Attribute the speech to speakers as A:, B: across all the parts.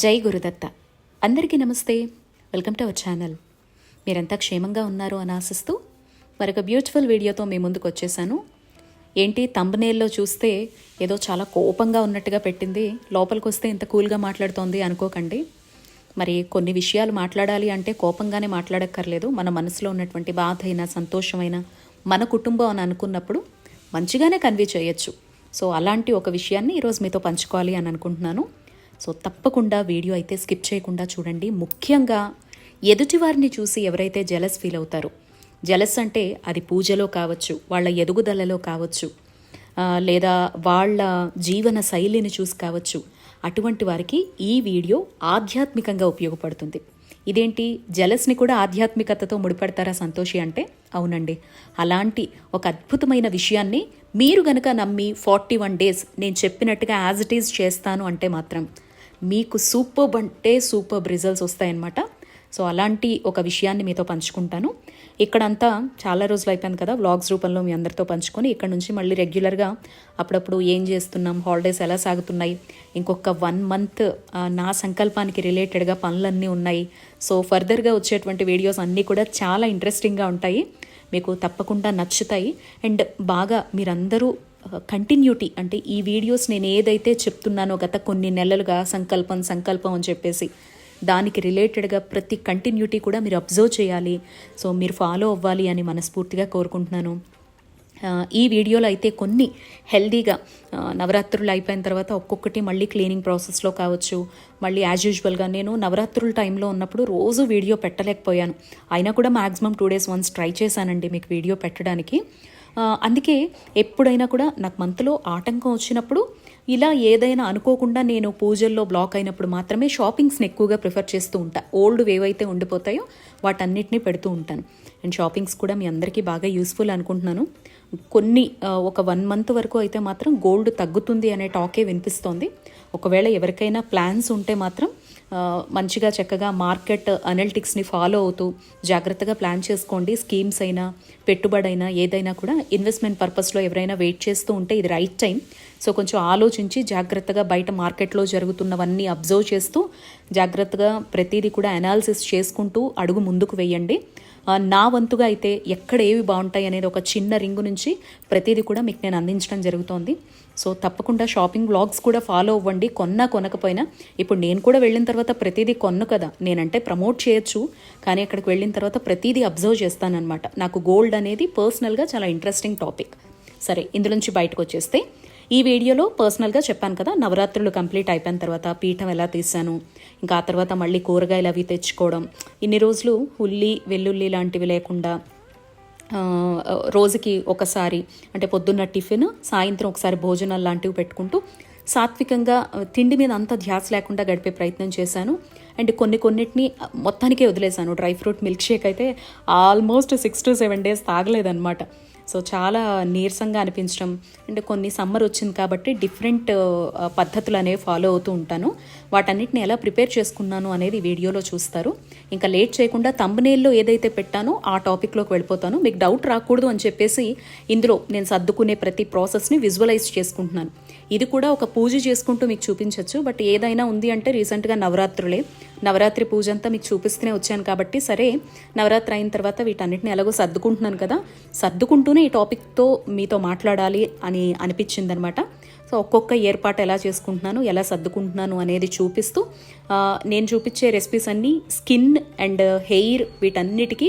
A: జై గురుదత్త. అందరికీ నమస్తే. Welcome to our channel. మీరంతా క్షేమంగా ఉన్నారు అని ఆశిస్తూ మరొక బ్యూటిఫుల్ వీడియోతో మీ ముందుకు వచ్చేసాను. ఏంటి తంబనేల్లో చూస్తే ఏదో చాలా కోపంగా ఉన్నట్టుగా పెట్టింది. లోపలికి వస్తే ఇంత కూల్గా మాట్లాడుతోంది అనుకోకండి. మరి కొన్ని విషయాలు మాట్లాడాలి అంటే కోపంగానే మాట్లాడక్కర్లేదు. మన మనసులో ఉన్నటువంటి బాధ అయినా సంతోషమైన మన కుటుంబం అని అనుకున్నప్పుడు మంచిగానే కన్వే చేయొచ్చు. సో అలాంటి ఒక విషయాన్ని ఈరోజు మీతో పంచుకోవాలి అని అనుకుంటున్నాను. సో తప్పకుండా వీడియో అయితే స్కిప్ చేయకుండా చూడండి. ముఖ్యంగా ఎదుటివారిని చూసి ఎవరైతే జెలస్ ఫీల్ అవుతారో జెలస్ అంటే అది పూజలో కావచ్చు వాళ్ళ ఎదుగుదలలో కావచ్చు లేదా వాళ్ళ జీవన శైలిని చూసి కావచ్చు అటువంటి వారికి ఈ వీడియో ఆధ్యాత్మికంగా ఉపయోగపడుతుంది. ఇదేంటి? జలస్ని కూడా ఆధ్యాత్మికతతో ముడిపడతారా సంతోషి అంటే? అవునండి. అలాంటి ఒక అద్భుతమైన విషయాన్ని మీరు గనక నమ్మి ఫార్టీ వన్ డేస్ నేను చెప్పినట్టుగా యాజ్ ఇట్ ఈజ్ చేస్తాను అంటే మాత్రం మీకు సూపర్బ్ అంటే సూపర్బ్ రిజల్ట్స్ వస్తాయన్నమాట. సో అలాంటి ఒక విషయాన్ని మీతో పంచుకుంటాను. ఇక్కడంతా చాలా రోజులు అయిపోయింది కదా వ్లాగ్స్ రూపంలో మీ అందరితో పంచుకొని ఇక్కడ నుంచి మళ్ళీ రెగ్యులర్గా అప్పుడప్పుడు ఏం చేస్తున్నాం హాలిడేస్ ఎలా సాగుతున్నాయి ఇంకొక వన్ మంత్ నా సంకల్పానికి రిలేటెడ్గా పనులన్నీ ఉన్నాయి. సో ఫర్దర్గా వచ్చేటువంటి వీడియోస్ అన్నీ కూడా చాలా ఇంట్రెస్టింగ్గా ఉంటాయి. మీకు తప్పకుండా నచ్చుతాయి. అండ్ బాగా మీరందరూ కంటిన్యూటీ అంటే ఈ వీడియోస్ నేను ఏదైతే చెప్తున్నానో గత కొన్ని నెలలుగా సంకల్పం సంకల్పం అని చెప్పేసి దానికి రిలేటెడ్గా ప్రతి కంటిన్యూటీ కూడా మీరు అబ్జర్వ్ చేయాలి. సో మీరు ఫాలో అవ్వాలి అని మనస్ఫూర్తిగా కోరుకుంటున్నాను. ఈ వీడియోలో అయితే కొన్ని హెల్దీగా నవరాత్రులు అయిపోయిన తర్వాత ఒక్కొక్కటి మళ్ళీ క్లీనింగ్ ప్రాసెస్లో కావచ్చు. మళ్ళీ యాజ్ యూజువల్గా నేను నవరాత్రుల టైంలో ఉన్నప్పుడు రోజు వీడియో పెట్టలేకపోయాను. అయినా కూడా maximum two days once try చేశానండి మీకు వీడియో పెట్టడానికి. అందుకే ఎప్పుడైనా కూడా నాకు మంత్లో ఆటంకం వచ్చినప్పుడు ఇలా ఏదైనా అనుకోకుండా నేను పూజల్లో బ్లాక్ అయినప్పుడు మాత్రమే షాపింగ్స్ని ఎక్కువగా ప్రిఫర్ చేస్తూ ఉంటా. ఓల్డ్ ఏవైతే ఉండిపోతాయో వాటన్నిటిని పెడుతూ ఉంటాను. అండ్ షాపింగ్స్ కూడా మీ అందరికీ బాగా యూస్ఫుల్ అనుకుంటున్నాను. కొన్ని ఒక వన్ మంత్ వరకు అయితే మాత్రం గోల్డ్ తగ్గుతుంది అనే టాకే వినిపిస్తోంది. ఒకవేళ ఎవరికైనా ప్లాన్స్ ఉంటే మాత్రం మంచిగా చక్కగా మార్కెట్ అనలిటిక్స్ని ఫాలో అవుతూ జాగ్రత్తగా ప్లాన్ చేసుకోండి. స్కీమ్స్ అయినా పెట్టుబడి అయినా ఏదైనా కూడా ఇన్వెస్ట్మెంట్ పర్పస్లో ఎవరైనా వెయిట్ చేస్తూ ఉంటే ఇది రైట్ టైం. సో కొంచెం ఆలోచించి జాగ్రత్తగా బయట మార్కెట్లో జరుగుతున్నవన్నీ అబ్జర్వ్ చేస్తూ జాగ్రత్తగా ప్రతిదీ కూడా అనాలిసిస్ చేసుకుంటూ అడుగు ముందుకు వేయండి. నా వంతుగా అయితే ఎక్కడ ఏవి బాగుంటాయి అనేది ఒక చిన్న రింగు నుంచి ప్రతిదీ కూడా మీకు నేను అందించడం జరుగుతోంది. సో తప్పకుండా షాపింగ్ బ్లాగ్స్ కూడా ఫాలో అవ్వండి. కొన్నా కొనకపోయినా ఇప్పుడు నేను కూడా వెళ్ళిన తర్వాత ప్రతిదీ కొన్ను కదా. నేనంటే ప్రమోట్ చేయొచ్చు. కానీ అక్కడికి వెళ్ళిన తర్వాత ప్రతిదీ అబ్జర్వ్ చేస్తానన్నమాట. నాకు గోల్డ్ అనేది పర్సనల్గా చాలా ఇంట్రెస్టింగ్ టాపిక్. సరే ఇందులోంచి బయటకు వచ్చేస్తే ఈ వీడియోలో పర్సనల్గా చెప్పాను కదా నవరాత్రులు కంప్లీట్ అయిపోయిన తర్వాత పీఠం ఎలా తీసాను ఇంకా ఆ తర్వాత మళ్ళీ కూరగాయలు అవి తెచ్చుకోవడం ఇన్ని రోజులు ఉల్లి వెల్లుల్లి లాంటివి లేకుండా రోజుకి ఒకసారి అంటే పొద్దున్న టిఫిన్ సాయంత్రం ఒకసారి భోజనాలు లాంటివి పెట్టుకుంటూ సాత్వికంగా తిండి మీద అంత ధ్యాస లేకుండా గడిపే ప్రయత్నం చేశాను. అండ్ కొన్ని కొన్నిటిని మొత్తానికే వదిలేశాను. డ్రై ఫ్రూట్ మిల్క్ షేక్ అయితే almost six to seven days తాగలేదన్నమాట. So చాలా నీరసంగా అనిపించడం అంటే కొన్ని సమ్మర్ వచ్చింది కాబట్టి డిఫరెంట్ పద్ధతులు అనేవి ఫాలో అవుతూ ఉంటాను. వాటన్నిటిని ఎలా ప్రిపేర్ చేసుకున్నాను అనేది వీడియోలో చూస్తారు. ఇంకా లేట్ చేయకుండా తమ్మునేల్లో ఏదైతే పెట్టానో ఆ టాపిక్లోకి వెళ్ళిపోతాను. మీకు డౌట్ రాకూడదు అని చెప్పేసి ఇందులో నేను సర్దుకునే ప్రతి ప్రాసెస్ని విజువలైజ్ చేసుకుంటున్నాను. ఇది కూడా ఒక పూజ చేసుకుంటూ మీకు చూపించవచ్చు బట్ ఏదైనా ఉంది అంటే రీసెంట్గా నవరాత్రులే. నవరాత్రి పూజ అంతా మీకు చూపిస్తూనే వచ్చాను కాబట్టి సరే నవరాత్రి అయిన తర్వాత వీటన్నిటిని ఎలాగో సర్దుకుంటున్నాను కదా. సర్దుకుంటూనే ఈ టాపిక్తో మీతో మాట్లాడాలి అని అనిపించిందనమాట. సో ఒక్కొక్క ఏర్పాటు ఎలా చేసుకుంటున్నాను ఎలా సర్దుకుంటున్నాను అనేది చూపిస్తూ నేను చూపించే రెసిపీస్ అన్నీ స్కిన్ అండ్ హెయిర్ వీటన్నిటికీ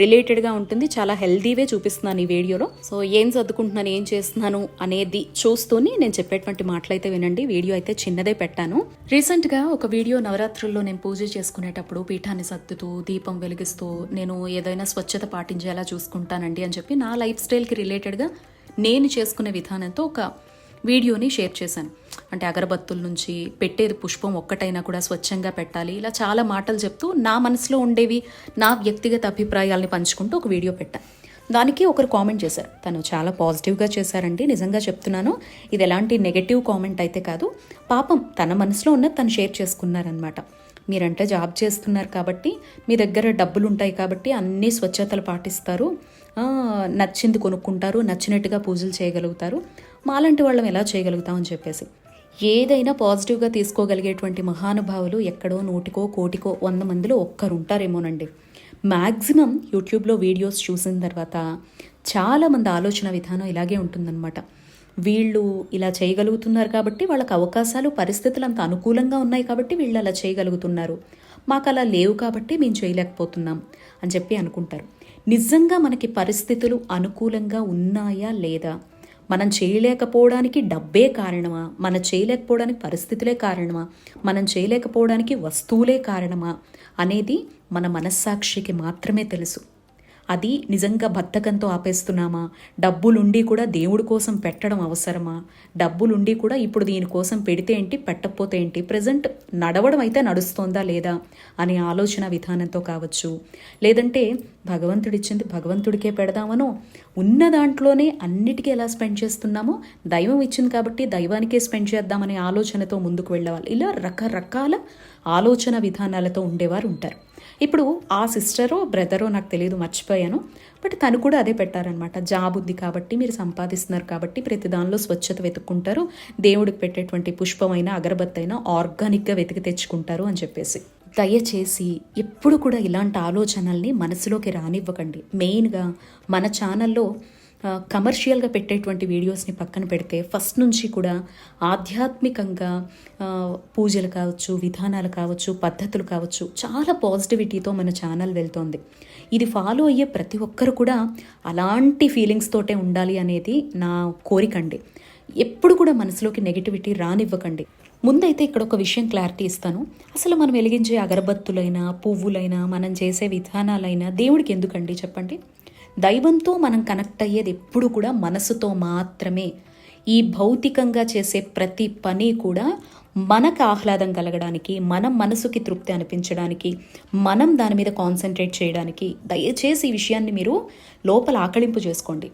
A: రిలేటెడ్గా ఉంటుంది. చాలా హెల్దీవే చూపిస్తున్నాను ఈ వీడియోలో. సో ఏం సర్దుకుంటున్నాను ఏం చేస్తున్నాను అనేది చూస్తూనే నేను చెప్పేటువంటి మాటలైతే వినండి. వీడియో అయితే చిన్నదే పెట్టాను. రీసెంట్గా ఒక వీడియో నవరాత్రుల్లో నేను పూజ చేసుకునేటప్పుడు పీఠాన్ని సర్దుతూ దీపం వెలిగిస్తూ నేను ఏదైనా స్వచ్ఛత పాటించేలా చూసుకుంటానండి అని చెప్పి నా లైఫ్ స్టైల్కి రిలేటెడ్గా నేను చేసుకునే విధానంతో ఒక వీడియోని షేర్ చేశాను. అంటే అగరబత్తుల నుంచి పెట్టేది పుష్పం ఒక్కటైనా కూడా స్వచ్ఛంగా పెట్టాలి. ఇలా చాలా మాటలు చెప్తూ నా మనసులో ఉండేవి నా వ్యక్తిగత అభిప్రాయాల్ని పంచుకుంటూ ఒక వీడియో పెట్టాను దానికి ఒకరు కామెంట్ చేశారు. తను చాలా పాజిటివ్గా చేశారండి. నిజంగా చెప్తున్నాను ఇది ఎలాంటి నెగటివ్ కామెంట్ అయితే కాదు పాపం తన మనసులో ఉన్నది తను షేర్ చేసుకున్నారనమాట మీరంటే జాబ్ చేస్తున్నారు కాబట్టి మీ దగ్గర డబ్బులు ఉంటాయి కాబట్టి అన్ని స్వచ్ఛతలు పాటిస్తారు. నచ్చింది కొనుక్కుంటారు నచ్చినట్టుగా పూజలు చేయగలుగుతారు. మాలాంటి వాళ్ళం ఎలా చేయగలుగుతామని చెప్పేసి. ఏదైనా పాజిటివ్గా తీసుకోగలిగేటువంటి మహానుభావులు ఎక్కడో నూటికో కోటికో వంద మందిలో ఒక్కరు ఉంటారేమోనండి మ్యాక్సిమం యూట్యూబ్లో వీడియోస్ చూసిన తర్వాత చాలామంది ఆలోచన విధానం ఇలాగే ఉంటుందన్నమాట. వీళ్ళు ఇలా చేయగలుగుతున్నారు కాబట్టి వాళ్ళకి అవకాశాలు పరిస్థితులు అంత అనుకూలంగా ఉన్నాయి కాబట్టి వీళ్ళు అలా చేయగలుగుతున్నారు. మాకు అలా లేవు కాబట్టి మేము చేయలేకపోతున్నాం అని చెప్పి అనుకుంటారు. నిజంగా మనకి పరిస్థితులు అనుకూలంగా ఉన్నాయా లేదా? మనం చేయలేకపోవడానికి డబ్బే కారణమా? మనం చేయలేకపోవడానికి పరిస్థితులే కారణమా? మనం చేయలేకపోవడానికి వస్తువులే కారణమా? అనేది మన మనస్సాక్షికి మాత్రమే తెలుసు. అది నిజంగా బద్ధకంతో ఆపేస్తున్నామా? డబ్బులుండి కూడా దేవుడి కోసం పెట్టడం అవసరమా? డబ్బులుండి కూడా ఇప్పుడు దీనికోసం పెడితే ఏంటి? పెట్టకపోతే ఏంటి? ప్రజెంట్ నడవడం అయితే నడుస్తోందా లేదా? అనే ఆలోచన విధానంతో కావచ్చు. లేదంటే భగవంతుడిచ్చింది భగవంతుడికే పెడదామనో ఉన్న దాంట్లోనే అన్నిటికీ ఎలా స్పెండ్ చేస్తున్నామో దైవం ఇచ్చింది కాబట్టి దైవానికే స్పెండ్ చేద్దామనే ఆలోచనతో ముందుకు వెళ్ళేవాళ్ళు. ఇలా రకరకాల ఆలోచన విధానాలతో ఉండేవారు ఉంటారు. ఇప్పుడు ఆ సిస్టరో బ్రదరో నాకు తెలియదు మర్చిపోయాను. బట్ తను కూడా అదే పెట్టారనమాట జాబ్ ఉంది కాబట్టి మీరు సంపాదిస్తున్నారు కాబట్టి ప్రతి దానిలో స్వచ్ఛత వెతుక్కుంటారు. దేవుడికి పెట్టేటువంటి పుష్పమైన అగరబత్తి అయినా ఆర్గానిక్గా వెతికి తెచ్చుకుంటారు అని చెప్పేసి. దయచేసి ఎప్పుడు కూడా ఇలాంటి ఆలోచనల్ని మనసులోకి రానివ్వకండి. మెయిన్గా మన ఛానల్లో కమర్షియల్గా పెట్టేటువంటి వీడియోస్ని పక్కన పెడితే ఫస్ట్ నుంచి కూడా ఆధ్యాత్మికంగా పూజలు కావచ్చు విధానాలు కావచ్చు పద్ధతులు కావచ్చు చాలా పాజిటివిటీతో మన ఛానల్ వెళ్తోంది. ఇది ఫాలో అయ్యే ప్రతి ఒక్కరు కూడా అలాంటి ఫీలింగ్స్ తోటే ఉండాలి అనేది నా కోరిక అండి. ఎప్పుడు కూడా మనసులోకి నెగిటివిటీ రానివ్వకండి. ముందైతే ఇక్కడ ఒక విషయం క్లారిటీ ఇస్తాను. అసలు మనం వెలిగించే అగరబత్తులైనా పువ్వులైనా మనం చేసే విధానాలైనా దేవుడికి ఎందుకండి చెప్పండి? దైవంతో మనం కనెక్ట్ అయ్యేది ఎప్పుడు కూడా మనసుతో మాత్రమే. ఈ భౌతికంగా చేసే ప్రతి పని కూడా మనకు ఆహ్లాదం కలగడానికి మనం మనసుకి తృప్తి అనిపించడానికి మనం దాని మీద కాన్సన్ట్రేట్ చేయడానికి దయచేసి ఈ విషయాన్ని మీరు లోపల ఆకళింపు చేసుకోండి.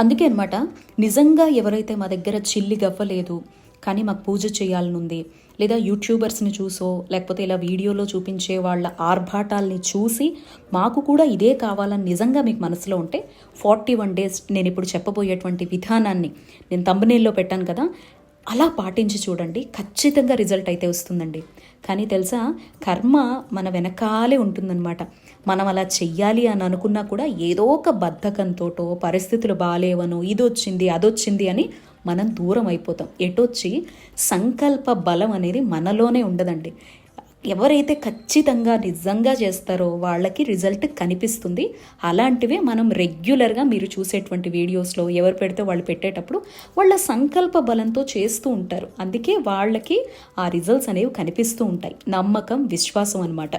A: అందుకే అనమాట నిజంగా ఎవరైతే మా దగ్గర చిల్లి గవ్వలేదు కానీ మాకు పూజ చేయాలనుంది. లేదా యూట్యూబర్స్ని చూసో లేకపోతే ఇలా వీడియోలో చూపించే వాళ్ళ ఆర్భాటాల్ని చూసి మాకు కూడా ఇదే కావాలని నిజంగా మీకు మనసులో ఉంటే ఫార్టీ వన్ డేస్ నేను ఇప్పుడు చెప్పబోయేటువంటి విధానాన్ని నేను తమ్మునేల్లో పెట్టాను కదా అలా పాటించి చూడండి. ఖచ్చితంగా రిజల్ట్ అయితే వస్తుందండి. కానీ తెలుసా కర్మ మన వెనకాలే ఉంటుందన్నమాట. మనం అలా చెయ్యాలి అని అనుకున్నా కూడా ఏదో ఒక బద్ధకంతోటో పరిస్థితులు బాగాలేవనో ఇది వచ్చింది అదొచ్చింది అని మనం దూరం అయిపోతాం. ఎటొచ్చి సంకల్ప బలం అనేది మనలోనే ఉండదండి. ఎవరైతే ఖచ్చితంగా నిజంగా చేస్తారో వాళ్ళకి రిజల్ట్ కనిపిస్తుంది. అలాంటివే మనం రెగ్యులర్గా మీరు చూసేటువంటి వీడియోస్లో ఎవరు పెడితే వాళ్ళు పెట్టేటప్పుడు వాళ్ళ సంకల్ప బలంతో చేస్తూ ఉంటారు. అందుకే వాళ్ళకి ఆ రిజల్ట్స్ అనేవి కనిపిస్తూ ఉంటాయి. నమ్మకం విశ్వాసం అనమాట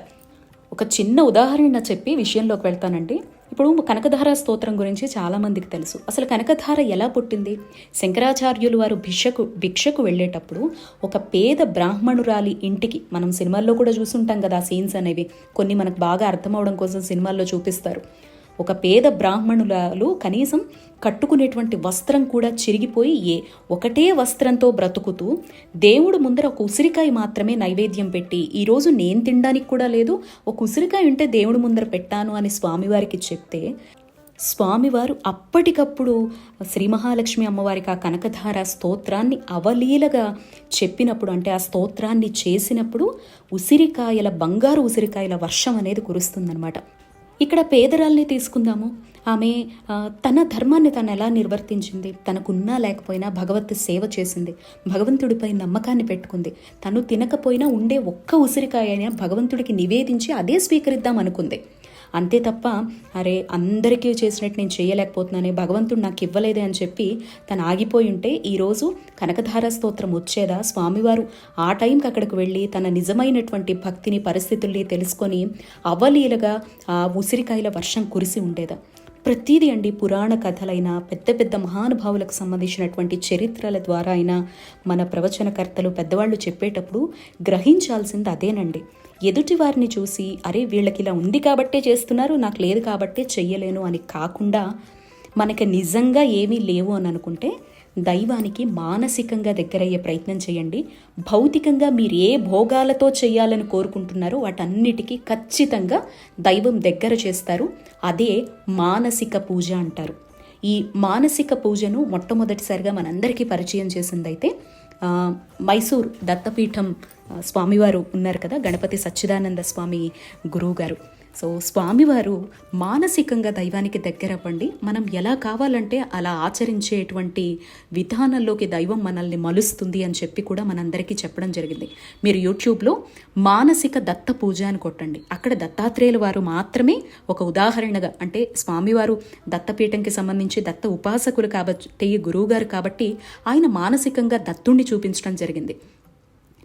A: ఒక చిన్న ఉదాహరణ చెప్పి విషయంలోకి వెళ్తానండి. ఇప్పుడు కనకధార స్తోత్రం గురించి చాలామందికి తెలుసు. అసలు కనకధార ఎలా పుట్టింది? శంకరాచార్యులు వారు భిక్షకు భిక్షకు వెళ్ళేటప్పుడు ఒక పేద బ్రాహ్మణురాలి ఇంటికి మనం సినిమాల్లో కూడా చూసుంటాం కదా సీన్స్ అనేవి. కొన్ని మనకు బాగా అర్థమవడం కోసం సినిమాల్లో చూపిస్తారు. ఒక పేద బ్రాహ్మణులలో కనీసం కట్టుకునేటువంటి వస్త్రం కూడా చిరిగిపోయి ఏ ఒకటే వస్త్రంతో బ్రతుకుతూ దేవుడు ముందర ఒక ఉసిరికాయ మాత్రమే నైవేద్యం పెట్టి ఈరోజు నేను తినడానికి కూడా లేదు ఒక ఉసిరికాయ ఉంటే దేవుడు ముందర పెట్టాను అని స్వామివారికి చెప్తే స్వామివారు అప్పటికప్పుడు శ్రీ మహాలక్ష్మి అమ్మవారికి ఆ కనకధార స్తోత్రాన్ని అవలీలగా చెప్పినప్పుడు అంటే ఆ స్తోత్రాన్ని చేసినప్పుడు ఉసిరికాయల బంగారు ఉసిరికాయల వర్షం అనేది కురుస్తుందన్నమాట. ఇక్కడ పేదరాల్ని తీసుకుందాము. ఆమె తన ధర్మాన్ని తను ఎలా నిర్వర్తించింది? తనకున్నా లేకపోయినా భగవత్ సేవ చేసింది. భగవంతుడిపై నమ్మకాన్ని పెట్టుకుంది. తను తినకపోయినా ఉండే ఒక్క ఉసిరికాయ భగవంతుడికి నివేదించి అదే స్వీకరిద్దాం అనుకుంది అంతే తప్ప అరే అందరికీ చేసినట్టు నేను చేయలేకపోతున్నానే భగవంతుడు నాకు ఇవ్వలేదే అని చెప్పి తను ఆగిపోయి ఉంటే ఈరోజు కనకధార స్తోత్రం వచ్చేదా? స్వామివారు ఆ టైంకి అక్కడికి వెళ్ళి తన నిజమైనటువంటి భక్తిని పరిస్థితుల్ని తెలుసుకొని అవలీలగా ఆ ఉసిరికాయల వర్షం కురిసి ఉండేదా? ప్రతిదీ అండి పురాణ కథలైనా పెద్ద పెద్ద మహానుభావులకు సంబంధించినటువంటి చరిత్రల ద్వారా అయినా మన ప్రవచనకర్తలు పెద్దవాళ్ళు చెప్పేటప్పుడు గ్రహించాల్సింది అదేనండి. ఎదుటి వారిని చూసి అరే వీళ్ళకి ఇలా ఉంది కాబట్టే చేస్తున్నారు నాకు లేదు కాబట్టే చెయ్యలేను అని కాకుండా మనకి నిజంగా ఏమీ లేవు అని అనుకుంటే దైవానికి మానసికంగా దగ్గరయ్యే ప్రయత్నం చేయండి. భౌతికంగా మీరు ఏ భోగాలతో చేయాలని కోరుకుంటున్నారో వాటన్నిటికీ ఖచ్చితంగా దైవం దగ్గర చేస్తారు. అదే మానసిక పూజ అంటారు. ఈ మానసిక పూజను మొట్టమొదటిసారిగా మనందరికీ పరిచయం చేసిందైతే మైసూర్ దత్తపీఠం స్వామివారు ఉన్నారు కదా గణపతి సచ్చిదానంద స్వామి గురువు గారు సో స్వామివారు మానసికంగా దైవానికి దగ్గర అవ్వండి మనం ఎలా కావాలంటే అలా ఆచరించేటువంటి విధానంలోకి దైవం మనల్ని మలుస్తుంది అని చెప్పి కూడా మనందరికీ చెప్పడం జరిగింది. మీరు యూట్యూబ్లో మానసిక దత్త పూజ అని కొట్టండి. అక్కడ దత్తాత్రేయుల వారు మాత్రమే ఒక ఉదాహరణగా అంటే స్వామివారు దత్తపీఠంకి సంబంధించి దత్త ఉపాసకులు కాబట్టి గురువుగారు కాబట్టి ఆయన మానసికంగా దత్తుణ్ణి చూపించడం జరిగింది.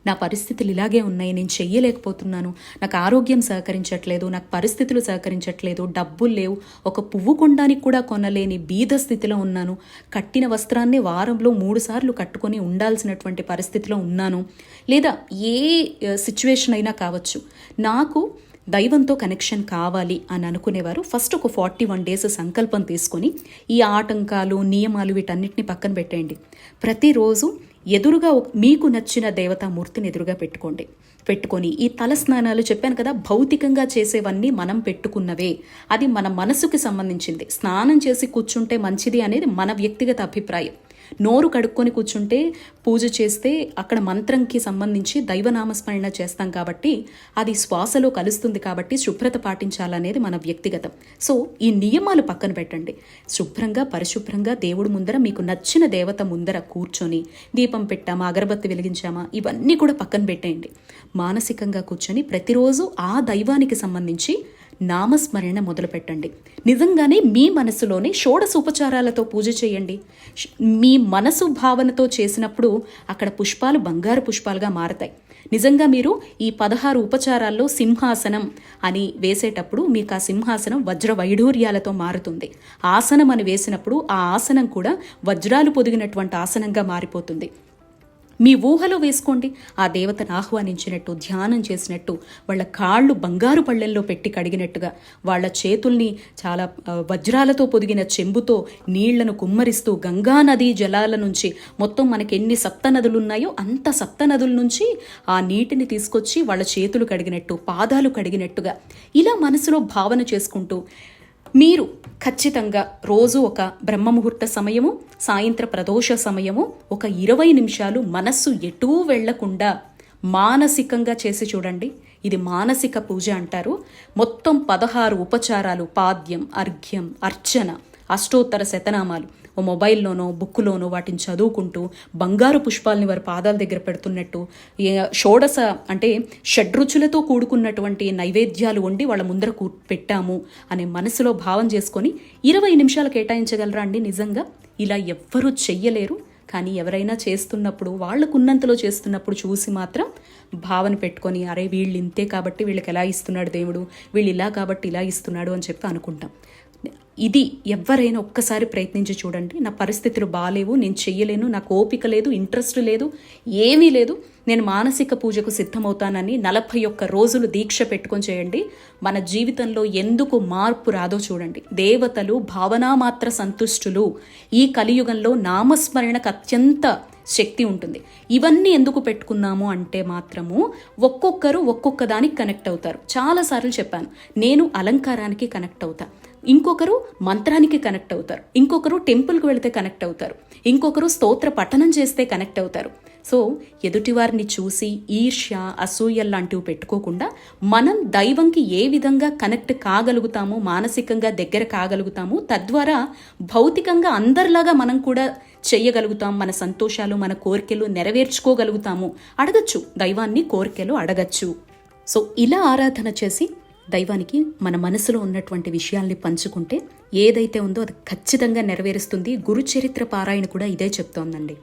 A: నా పరిస్థితులు ఇలాగే ఉన్నాయి నేను చెయ్యలేకపోతున్నాను. నాకు ఆరోగ్యం సహకరించట్లేదు నాకు పరిస్థితులు సహకరించట్లేదు డబ్బులు లేవు. ఒక పువ్వు కొనడానికి కూడా కొనలేని బీద స్థితిలో ఉన్నాను. కట్టిన వస్త్రాన్ని వారంలో మూడు సార్లు కట్టుకొని ఉండాల్సినటువంటి పరిస్థితిలో ఉన్నాను. లేదా ఏ సిచ్యువేషన్ అయినా కావచ్చు. నాకు దైవంతో కనెక్షన్ కావాలి అని అనుకునేవారు. ఫస్ట్ ఒక ఫార్టీ వన్ డేస్ సంకల్పం తీసుకొని ఈ ఆటంకాలు నియమాలు వీటన్నిటిని పక్కన పెట్టేయండి. ప్రతిరోజు ఎదురుగా మీకు నచ్చిన దేవతామూర్తిని ఎదురుగా పెట్టుకోండి. పెట్టుకొని ఈ తల స్నానాలు చెప్పాను కదా భౌతికంగా చేసేవన్నీ మనం పెట్టుకున్నవే. అది మన మనసుకి సంబంధించింది. స్నానం చేసి కూర్చుంటే మంచిది అనేది మన వ్యక్తిగత అభిప్రాయం. నోరు కడుక్కొని కూర్చుంటే పూజ చేస్తే అక్కడ మంత్రంకి సంబంధించి దైవనామస్మరణ చేస్తాం కాబట్టి అది శ్వాసలో కలుస్తుంది కాబట్టి శుభ్రత పాటించాలనేది మన వ్యక్తిగతం. సో ఈ నియమాలు పక్కన పెట్టండి. శుభ్రంగా పరిశుభ్రంగా దేవుడు ముందర మీకు నచ్చిన దేవత ముందర కూర్చొని దీపం పెట్టామా అగరబత్తి వెలిగించామా ఇవన్నీ కూడా పక్కన పెట్టేయండి. మానసికంగా కూర్చొని ప్రతిరోజు ఆ దైవానికి సంబంధించి నామస్మరణ మొదలుపెట్టండి. నిజంగానే మీ మనసులోనే షోడశ ఉపచారాలతో పూజ చేయండి. మీ మనసు భావనతో చేసినప్పుడు అక్కడ పుష్పాలు బంగారు పుష్పాలుగా మారతాయి. నిజంగా మీరు ఈ పదహారు ఉపచారాల్లో సింహాసనం అని వేసేటప్పుడు మీకు ఆ సింహాసనం వజ్ర వైఢూర్యాలతో మారుతుంది. ఆసనం అని వేసినప్పుడు ఆ ఆసనం కూడా వజ్రాలు పొదిగినటువంటి ఆసనంగా మారిపోతుంది. మీ ఊహలో వేసుకోండి. ఆ దేవతను ఆహ్వానించినట్టు ధ్యానం చేసినట్టు వాళ్ళ కాళ్ళు బంగారు పళ్ళెల్లో పెట్టి కడిగినట్టుగా వాళ్ళ చేతుల్ని చాలా వజ్రాలతో పొదిగిన చెంబుతో నీళ్ళను కుమ్మరిస్తూ గంగా నదీ జలాల నుంచి మొత్తం మనకి ఎన్ని సప్తనదులున్నాయో నదులు ఉన్నాయో అంత సప్తనదుల నుంచి ఆ నీటిని తీసుకొచ్చి వాళ్ళ చేతులు కడిగినట్టు పాదాలు కడిగినట్టుగా ఇలా మనసులో భావన చేసుకుంటూ మీరు ఖచ్చితంగా రోజు ఒక బ్రహ్మముహూర్త సమయము సాయంత్ర ప్రదోష సమయము ఒక ఇరవై నిమిషాలు మనస్సు ఎటూ వెళ్ళకుండా మానసికంగా చేసి చూడండి. ఇది మానసిక పూజ అంటారు. మొత్తం పదహారు ఉపచారాలు పాద్యం అర్ఘ్యం అర్చన అష్టోత్తర శతనామాలు. ఓ మొబైల్లోనో బుక్కులోనో వాటిని చదువుకుంటూ బంగారు పుష్పాలని వారి పాదాల దగ్గర పెడుతున్నట్టు షోడస షోడశ అంటే షడ్రుచులతో కూడుకున్నటువంటి నైవేద్యాలు వండి వాళ్ళ ముందర కూ పెట్టాము అనే మనసులో భావం చేసుకొని ఇరవై నిమిషాలు కేటాయించగలరా అండి నిజంగా? ఇలా ఎవ్వరూ చెయ్యలేరు. కానీ ఎవరైనా చేస్తున్నప్పుడు వాళ్ళకున్నంతలో చేస్తున్నప్పుడు చూసి మాత్రం భావన పెట్టుకొని అరే వీళ్ళు ఇంతే కాబట్టి వీళ్ళకి ఎలా ఇస్తున్నాడు దేవుడు? వీళ్ళు ఇలా కాబట్టి ఇలా ఇస్తున్నాడు అని చెప్పి అనుకుంటాం. ఇది ఎవరైనా ఒక్కసారి ప్రయత్నించి చూడండి. నా పరిస్థితులు బాగాలేవు నేను చెయ్యలేను నాకు ఓపిక లేదు ఇంట్రెస్ట్ లేదు ఏమీ లేదు. నేను మానసిక పూజకు సిద్ధమవుతానని నలభై ఒక్క రోజులు దీక్ష పెట్టుకొని చేయండి. మన జీవితంలో ఎందుకు మార్పు రాదో చూడండి. దేవతలు భావనామాత్ర సంతుష్టులు. ఈ కలియుగంలో నామస్మరణకు అత్యంత శక్తి ఉంటుంది. ఇవన్నీ ఎందుకు పెట్టుకున్నాము అంటే మాత్రము ఒక్కొక్కరు ఒక్కొక్క దానికి కనెక్ట్ అవుతారు. చాలాసార్లు చెప్పాను నేను అలంకారానికి కనెక్ట్ అవుతాను ఇంకొకరు మంత్రానికి కనెక్ట్ అవుతారు. ఇంకొకరు టెంపుల్కి వెళితే కనెక్ట్ అవుతారు. ఇంకొకరు స్తోత్ర పఠనం చేస్తే కనెక్ట్ అవుతారు. సో ఎదుటివారిని చూసి ఈర్ష్య అసూయ లాంటివి పెట్టుకోకుండా మనం దైవంకి ఏ విధంగా కనెక్ట్ కాగలుగుతాము మానసికంగా దగ్గర కాగలుగుతాము తద్వారా భౌతికంగా అందరిలాగా మనం కూడా చెయ్యగలుగుతాం మన సంతోషాలు మన కోరికలు నెరవేర్చుకోగలుగుతాము. అడగచ్చు. దైవాన్ని కోరికలు అడగచ్చు. సో ఇలా ఆరాధన చేసి దైవానికి మన మనసులో ఉన్నటువంటి విషయాల్ని పంచుకుంటే ఏదైతే ఉందో అది ఖచ్చితంగా నెరవేరుస్తుంది. గురుచరిత్ర పారాయణ కూడా ఇదే చెప్తోందండి.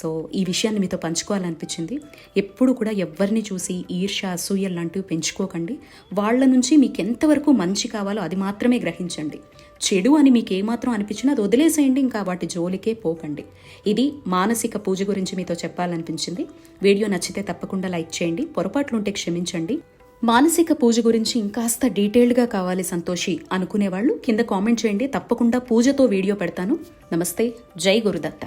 A: సో ఈ విషయాన్ని మీతో పంచుకోవాలనిపించింది. ఎప్పుడు కూడా ఎవరిని చూసి ఈర్ష అసూయ లాంటివి పెంచుకోకండి. వాళ్ళ నుంచి మీకు ఎంతవరకు మంచి కావాలో అది మాత్రమే గ్రహించండి. చెడు అని మీకు ఏమాత్రం అనిపించినా అది వదిలేసేయండి ఇంకా వాటి జోలికే పోకండి. ఇది మానసిక పూజ గురించి మీతో చెప్పాలనిపించింది. వీడియో నచ్చితే తప్పకుండా లైక్ చేయండి. పొరపాట్లుంటే క్షమించండి. మానసిక పూజ గురించి ఇంకాస్త డీటెయిల్డ్గా కావాలి సంతోషి అనుకునేవాళ్ళు కింద కామెంట్ చేయండి. తప్పకుండా పూజతో వీడియో పెడతాను. నమస్తే జై గురుదత్త.